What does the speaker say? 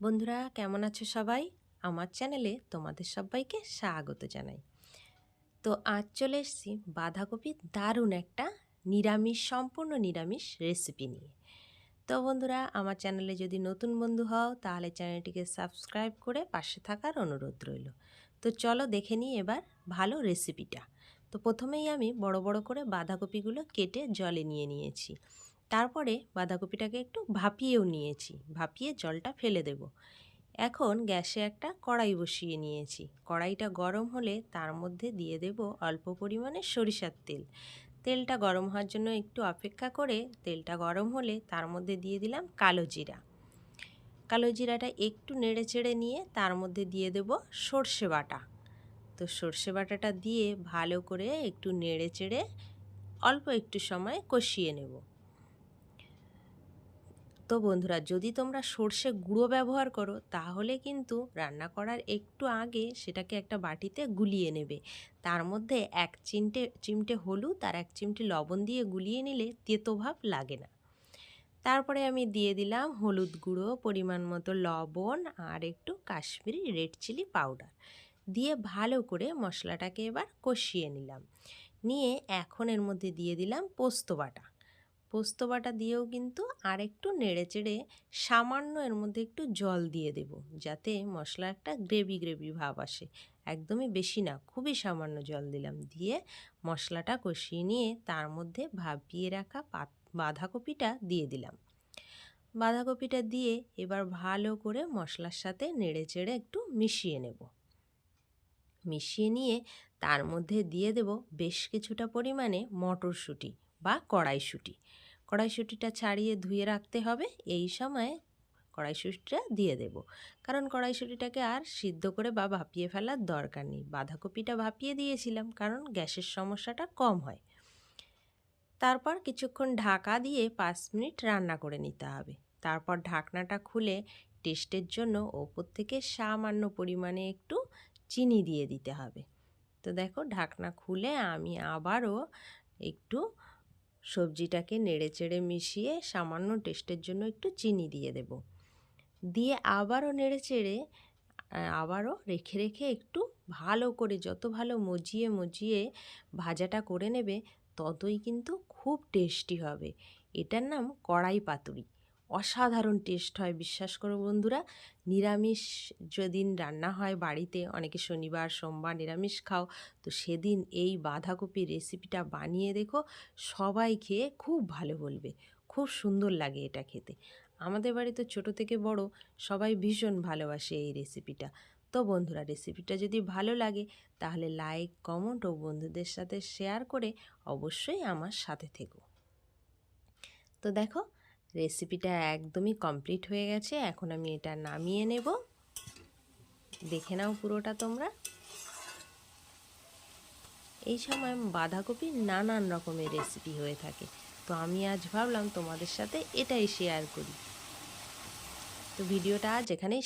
বন্ধুরা, কেমন আছো সবাই? আমার চ্যানেলে তোমাদের সবাইকে স্বাগত জানাই। তো আজ চলে এসেছি বাঁধাকপির দারুণ একটা নিরামিষ, সম্পূর্ণ নিরামিষ রেসিপি নিয়ে। তো বন্ধুরা, আমার চ্যানেলে যদি নতুন বন্ধু হও, তাহলে চ্যানেলটিকে সাবস্ক্রাইব করে পাশে থাকার অনুরোধ রইল। তো চলো দেখে নিই এবার ভালো রেসিপিটা তো প্রথমেই আমি বড় বড় করে বাঁধাকপিগুলো কেটে জলে নিয়ে নিয়েছি। তারপরে বাঁধাকপিটাকে একটু ভাপিয়েও নিয়েছি। ভাপিয়ে জলটা ফেলে দেব। এখন গ্যাসে একটা কড়াই বসিয়ে নিয়েছি। কড়াইটা গরম হলে তার মধ্যে দিয়ে দেব অল্প পরিমাণে সরিষার তেল। তেলটা গরম হওয়ার জন্য একটু অপেক্ষা করে তেলটা গরম হলে তার মধ্যে দিয়ে দিলাম কালো জিরা। কালো জিরাটা একটু নেড়ে চেড়ে নিয়ে তার মধ্যে দিয়ে দেব সর্ষে বাটা। তো সর্ষে বাটাটা দিয়ে ভালো করে একটু নেড়ে চেড়ে অল্প একটু সময় কষিয়ে নেব। তো বন্ধুরা, যদি তোমরা সর্ষে গুঁড়ো ব্যবহার করো, তাহলে কিন্তু রান্না করার একটু আগে সেটাকে একটা বাটিতে গুলিয়ে নেবে। তার মধ্যে এক চিমটে চিমটে হলুদ আর এক চিমটে লবণ দিয়ে গুলিয়ে নিলে তেতো ভাব লাগে না। তারপরে আমি দিয়ে দিলাম হলুদ গুঁড়ো, পরিমাণ মতো লবণ আর একটু কাশ্মীরি রেড চিলি পাউডার। দিয়ে ভালো করে মশলাটাকে এবার কষিয়ে নিলাম। নিয়ে এখন এর মধ্যে দিয়ে দিলাম পোস্ত বাটা। পোস্ত বাটা দিয়েও কিন্তু আর একটু নেড়ে চেড়ে সামান্য এর মধ্যে একটু জল দিয়ে দেব, যাতে মশলা একটা গ্রেভি গ্রেভি ভাব আসে। একদমই বেশি না, খুবই সামান্য জল দিলাম দিয়ে মশলাটা কষিয়ে নিয়ে তার মধ্যে ভাপিয়ে রাখা বাঁধাকপিটা দিয়ে দিলাম। বাঁধাকপিটা দিয়ে এবার ভালো করে মশলার সাথে নেড়ে চেড়ে একটু মিশিয়ে নেব। মিশিয়ে নিয়ে তার মধ্যে দিয়ে দেব বেশ কিছুটা পরিমাণে মটরশুঁটি বা কড়াইশুঁটি। কড়াইশুঁটিটা ছাড়িয়ে ধুয়ে রাখতে হবে। এই সময়ে কড়াইশুঁটিটা দিয়ে দেব। কারণ কড়াইশুঁটিটাকে আর সিদ্ধ করে বা ভাপিয়ে ফেলার দরকার নেই। বাঁধাকপিটা ভাপিয়ে দিয়েছিলাম কারণ গ্যাসের সমস্যাটা কম হয়। তারপর কিছুক্ষণ ঢাকা দিয়ে পাঁচ মিনিট রান্না করে নিতে হবে। তারপর ঢাকনাটা খুলে টেস্টের জন্য ওপর থেকে সামান্য পরিমাণে একটু চিনি দিয়ে দিতে হবে। তো দেখো, ঢাকনা খুলে আমি আবারও একটু সবজিটাকে নেড়ে চেড়ে মিশিয়ে সামান্য টেস্টের জন্য একটু চিনি দিয়ে দেব। দিয়ে আবারও নেড়ে চেড়ে আবারও রেখে রেখে একটু ভালো করে যত ভালো মজিয়ে মজিয়ে ভাজাটা করে নেবে, ততই কিন্তু খুব টেস্টি হবে। এটার নাম কড়াই পাতুরি। অসাধারণ টেস্ট হয়, বিশ্বাস করো বন্ধুরা। নিরামিষ যেদিন রান্না হয় বাড়িতে, অনেকে শনিবার, সোমবার নিরামিষ খাও, তো সেদিন এই বাঁধাকপির রেসিপিটা বানিয়ে দেখো, সবাই খেয়ে খুব ভালো বলবে। খুব সুন্দর লাগে এটা খেতে। আমাদের বাড়িতে ছোট থেকে বড়, সবাই ভীষণ ভালোবাসে এই রেসিপিটা তো বন্ধুরা রেসিপিটা যদি ভালো লাগে, তাহলে লাইক কমেন্ট ও বন্ধুদের সাথে শেয়ার করে অবশ্যই আমার সাথে থেকো। তো দেখো রেসিপিটা একদমই কমপ্লিট হয়ে গেছে, এখন আমি এটা নামিয়ে নেব। দেখে নাও পুরোটা তোমরা। এই সময় বাঁধাকপির নানান রকমের রেসিপি হয়ে থাকে। তো আমি আজ ভাবলাম তোমাদের সাথে এটাই শেয়ার করি। তো ভিডিওটা আজ এখানেই